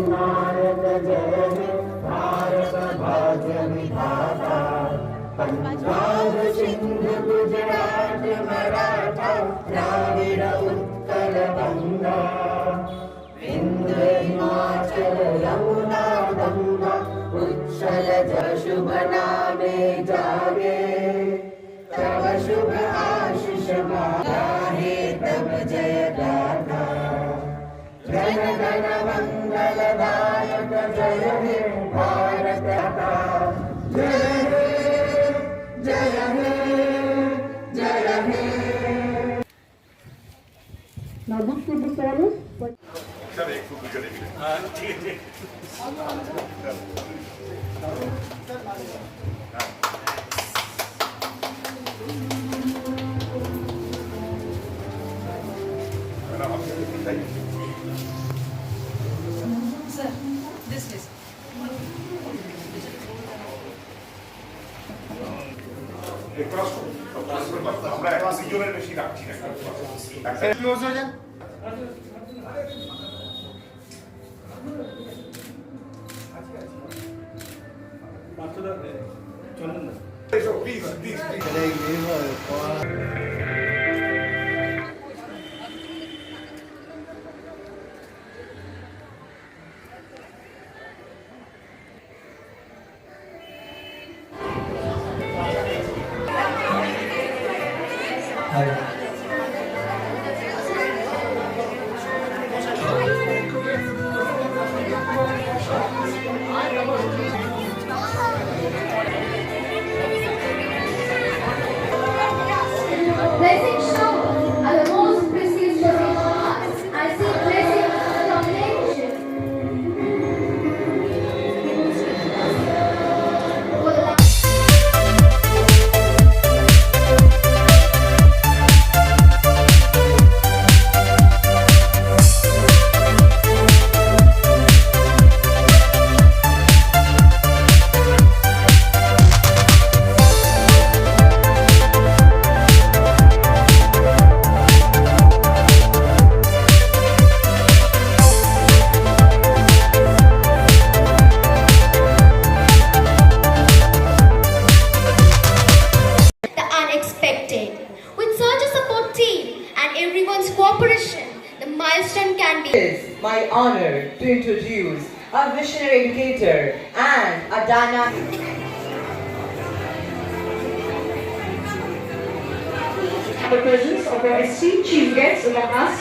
भारत जय हे भारत भाग्य विधाता पंजाब सिंध गुजरात मराठा द्राविड उत्कल गंगा विंध्य हिमाचल यमुना गंगा उच्छल शुभ नामे जागे तव शुभ आशीष माता हे तब जय गाथा जन गण जननायक जय हे भारत जय हे जय हे जय हे। ना बुक के बुक वाले सर एक बुक करेंगे हाँ ठीक है আমরা এখন দুজনের বেশি রাখছি না একটা ক্লোজ এসো please 雷星 It is my honor to introduce a visionary educator and a the presence of our esteemed chief guests among us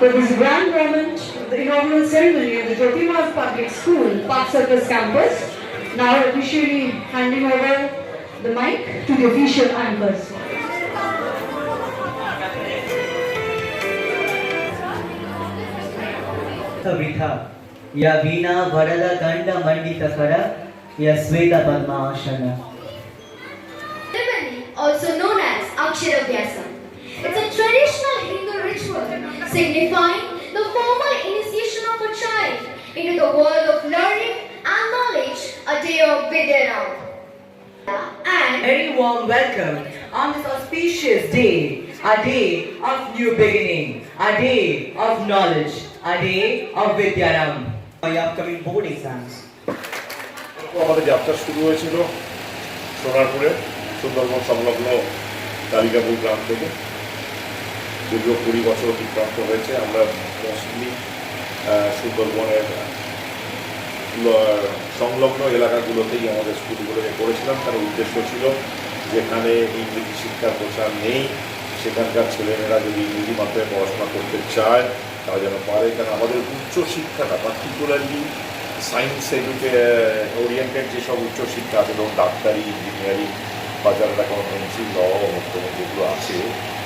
for this grand moment, the inaugural ceremony of the Jyotimas Public School, Park Circus campus. Now officially handing over the mic to the official anchors. ವ್ಯರ್ಥ ವಿಧ ಯ ವೀಣಾ ವರಲ ಗಂಡ ಮಂಡಿತ ಕರ ಯ Also known as Aksharavyasa. It's a traditional Hindu ritual signifying the formal initiation of a child into the world of learning and knowledge, a day of Vidya And very warm welcome on this auspicious day, a day of new beginning, a day of knowledge. A day of Vidyaram. my upcoming board exams. আমাদের যাত্রা শুরু হয়েছিল সোনারপুরে সুন্দরবন সংলগ্ন কালিকাপুর গ্রাম থেকে দীর্ঘ কুড়ি বছর অতিক্রান্ত হয়েছে আমরা মোস্টলি সুন্দরবনের সংলগ্ন এলাকাগুলোতেই আমাদের স্কুলগুলোকে করেছিলাম তার উদ্দেশ্য ছিল যেখানে ইংরেজি শিক্ষার প্রচার নেই সেখানকার ছেলেমেয়েরা যদি ইংরেজি মাধ্যমে পড়াশোনা করতে চায় তারা যেন পারে, কারণ আমাদের উচ্চশিক্ষাটা পার্টিকুলারলি সায়েন্স এডুকে ওরিয়েন্টেড যেসব উচ্চশিক্ষা আছে, যেমন ডাক্তারি ইঞ্জিনিয়ারিং বা যারা অ্যাকাউন্টেন্সি ল বর্তমান যেগুলো আছে,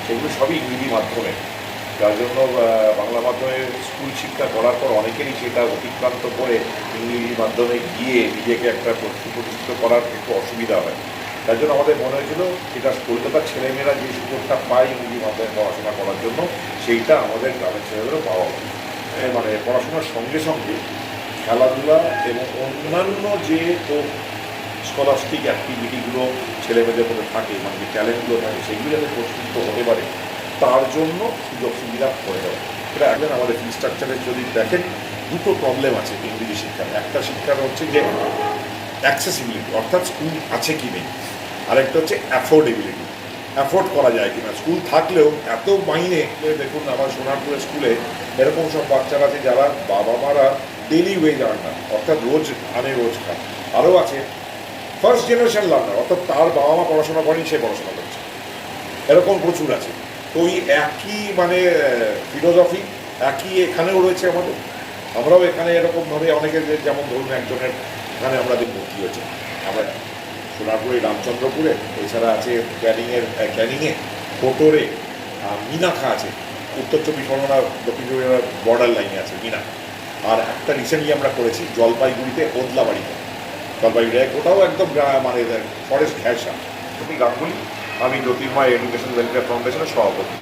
সেগুলো সবই ইংরেজি মাধ্যমে। যার জন্য বাংলা মাধ্যমে স্কুল শিক্ষা করার পর অনেকেরই সেটা অতিক্রান্ত করে ইংরেজি মাধ্যমে গিয়ে নিজেকে একটা প্রতিষ্ঠিত করার একটু অসুবিধা হয়। তার জন্য আমাদের মনে হয়েছিল এটা কলকাতার ছেলেমেয়েরা যে সুযোগটা পায় ইংরেজি মাধ্যমে পড়াশোনা করার জন্য, সেইটা আমাদের গ্রামের ছেলেদেরও পাওয়া উচিত। মানে পড়াশোনার সঙ্গে সঙ্গে খেলাধুলা এবং অন্যান্য যে স্কলাস্টিক অ্যাক্টিভিটিগুলো ছেলেমেয়েদের মধ্যে থাকে মানে যে ট্যালেন্টগুলো থাকে, সেগুলো যাতে প্রস্তুত হতে পারে, তার জন্য সুযোগ সুবিধা হয়ে যাবে এটা একজন আমাদের স্ট্রাকচারে যদি দেখেন, দুটো প্রবলেম আছে ইংরেজি শিক্ষার একটা শিক্ষার হচ্ছে যে অ্যাক্সেসিবিলিটি অর্থাৎ স্কুল আছে কি নেই। আরেকটা হচ্ছে অ্যাফোর্ডেবিলিটি অ্যাফোর্ড করা যায় কিনা? স্কুল থাকলেও এত মাইনে দেখুন আমার সোনারপুরের স্কুলে এরকম সব বাচ্চারা আছে যারা বাবা মারা ডেলি ওয়েজ আর্নার অর্থাৎ রোজ আনে রোজ আরও আছে ফার্স্ট জেনারেশন লার্নার অর্থাৎ তার বাবা মা পড়াশোনা করেনি, সে পড়াশোনা করছে। এরকম প্রচুর আছে। তো ওই একই মানে ফিলোসফি একই এখানেও রয়েছে আমাদের। আমরাও এখানে এরকমভাবে অনেকের যেমন ধরুন একজনের এখানে আমাদের ভর্তি হয়েছে। আমরা সোনারপুরে রামচন্দ্রপুরে এছাড়া আছে ক্যানিংয়ের ক্যানিংয়ে আহ, মিনাখা আছে। উত্তর চব্বিশ পরগনা দক্ষিণ চব্বিশ বর্ডার লাইনে আছে মিনা। আর একটা রিসেন্টলি আমরা করেছি জলপাইগুড়িতে ওদলাবাড়িতে। জলপাইগুড়ি ওটাও একদম মানে ফরেস্ট ঘ্যাসা আমি গাঙ্গুলি আমি জ্যোতির্ময় এডুকেশন ওয়েলফেয়ার ফাউন্ডেশনের সভাপতি।